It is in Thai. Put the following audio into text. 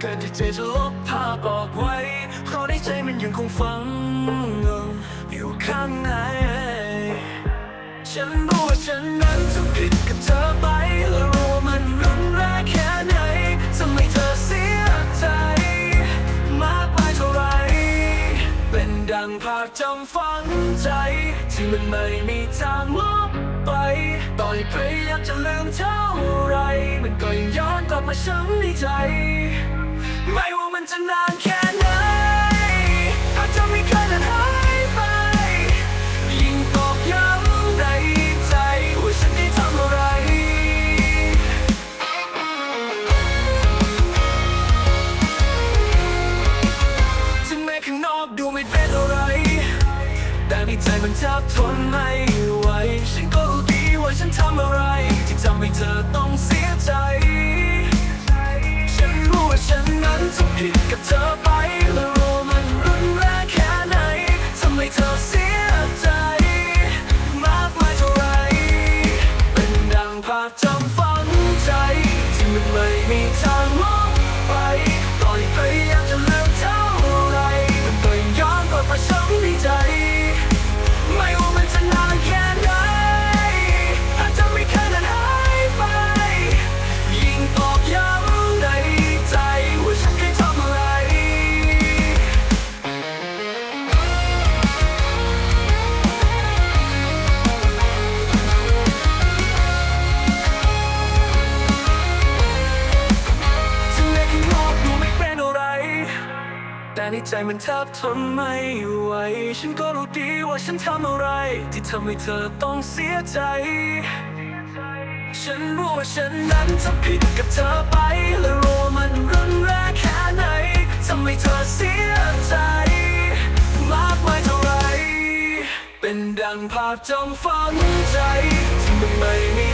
แต่ใจจะลบภาพออกไว้ เพราะในใจมันยังคงฝัง อยู่ข้างใน ฉันรู้ว่าฉันนั้นจะผิดกับเธอไป ยังภาพจำฝังใจ ที่มันไม่มีทางลบไปต่อยพยายามจะลืมเท่าไร มันก็ยังย้อนกลับมาช้ำในใจ ไม่ว่ามันจะนานแค่ ในใจมันแทบทนไม่ไหว ฉันก็รู้ดีว่าฉันทำอะไร ที่ทำให้เธอต้องเสียใจ ฉันรู้ว่าฉันนั้นทำผิดกับเธอไปและรู้วมันรุนแรงแค่ไหนทำให้เธอเสียใจ มากมายเท่าไร เป็นดังภาพจำฝังใจ ที่มันไม่มีทางลบไปต่อให้พยาย แต่ในใจมันแทบทนไม่ไหว ฉันก็รู้ดีว่าฉันทำอะไร ที่ทำให้เธอต้องเสียใจ ฉันรู้ว่าฉันนั้นทำผิดกับเธอไป และรู้มันรุนแรงแค่ไหนทำให้เธอเสียใจ มากมายเท่าไร เป็นดังภาพจำฝังใจ ที่มันไม่มี